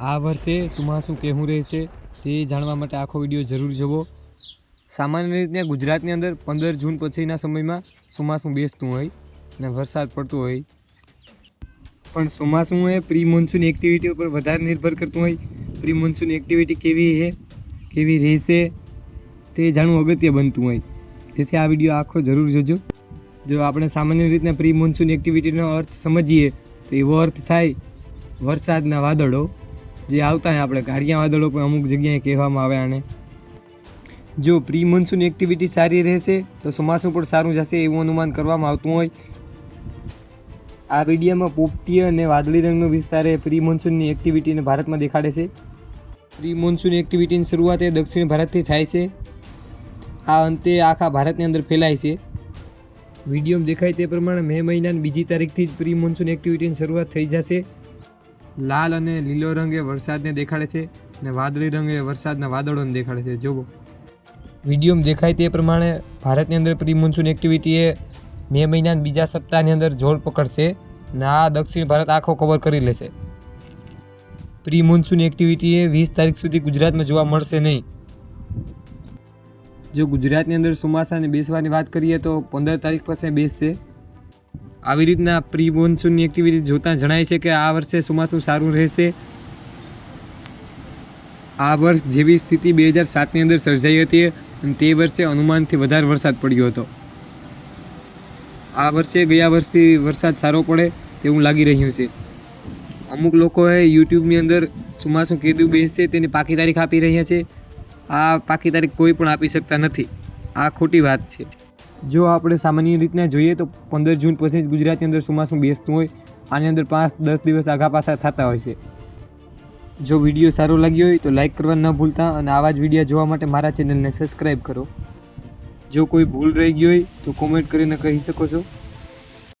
આ વર્ષે ચોમાસું કેવું રહેશે તે જાણવા માટે આખો વીડિયો જરૂર જોવો. સામાન્ય રીતે ગુજરાતની અંદર પંદર જૂન પછીના સમયમાં ચોમાસું બેસતું હોય અને વરસાદ પડતો હોય. પણ ચોમાસું એ પ્રી મોન્સૂન એક્ટિવિટી ઉપર વધારે નિર્ભર કરતું હોય? પ્રી મોન્સૂન એક્ટિવિટી કેવી છે કેવી રહેશે તે જાણવું અગત્ય બનતું હોય. તેથી આ વીડિયો આખો જરૂર જોજો. જો આપણે સામાન્ય રીતના પ્રી મોન્સૂન એક્ટિવિટીનો અર્થ સમજીએ તો એવો અર્થ થાય, વરસાદના વાદળો જે આવતા આપણે ઘારિયા વાદળો પણ અમુક જગ્યાએ કહેવામાં આવે આને. જો પ્રી મોન્સૂન એક્ટિવિટી સારી રહેશે, તો ચોમાસું પણ સારું જશે એવું અનુમાન કરવામાં આવતું હોય. આ વિડીયામાં પોપટી અને વાદળી રંગનો વિસ્તાર એ પ્રી મોન્સૂનની એક્ટિવિટીને ભારતમાં દેખાડે છે. પ્રી મોન્સૂન એક્ટિવિટીની શરૂઆત એ દક્ષિણ ભારતથી થાય છે. આ અંતે આખા ભારતની અંદર ફેલાય છે. વિડીયોમાં દેખાય તે પ્રમાણે મે મહિનાની બીજી તારીખથી જ પ્રી મોન્સૂન એક્ટિવિટીની શરૂઆત થઈ જશે. લાલ અને લીલો રંગ એ વરસાદને દેખાડે છે અને વાદળી રંગ એ વરસાદના વાદળોને દેખાડે છે. જુઓ વિડીયોમાં દેખાય તે પ્રમાણે ભારતની અંદર પ્રી મોન્સૂન એક્ટિવિટી એ મે મહિનાના બીજા સપ્તાહની અંદર જોર પકડશે અને આ દક્ષિણ ભારત આખો કવર કરી લેશે. પ્રી મોન્સૂન એક્ટિવિટી એ વીસ તારીખ સુધી ગુજરાતમાં જોવા મળશે નહીં. જો ગુજરાતની અંદર ચોમાસાને બેસવાની વાત કરીએ તો પંદર તારીખ પાસે બેસશે. આવી રીતના પ્રી મોન્સૂનની એક્ટિવિટી જોતાં જણાય છે કે આ વર્ષે ચોમાસું સારું રહેશે. આ વર્ષ જેવી સ્થિતિ બે હજાર સાતની અંદર સર્જાઈ હતી અને તે વર્ષે અનુમાનથી વધારે વરસાદ પડ્યો હતો. આ વર્ષે ગયા વર્ષથી વરસાદ સારો પડે તેવું લાગી રહ્યું છે. અમુક લોકોએ યુટ્યુબની અંદર ચોમાસું કેદું બેસશે તેની પાકી તારીખ આપી રહ્યા છે. આ પાકી તારીખ કોઈ પણ આપી શકતા નથી. આ ખોટી વાત છે. જો આપણે સામાન્ય રીતના જોઈએ તો પંદર જૂન પછી જ ગુજરાતની અંદર ચોમાસું બેસતું હોય. આની અંદર પાંચ, દસ દિવસ આઘા પાછા થતા હોય છે. જો વીડિયો સારો લાગ્યો હોય તો લાઇક કરવા ન ભૂલતા અને આવા જ વીડિયો જોવા માટે મારા ચેનલને સબસ્ક્રાઈબ કરો. જો કોઈ ભૂલ રહી ગઈ હોય તો કોમેન્ટ કરીને કહી શકો છો.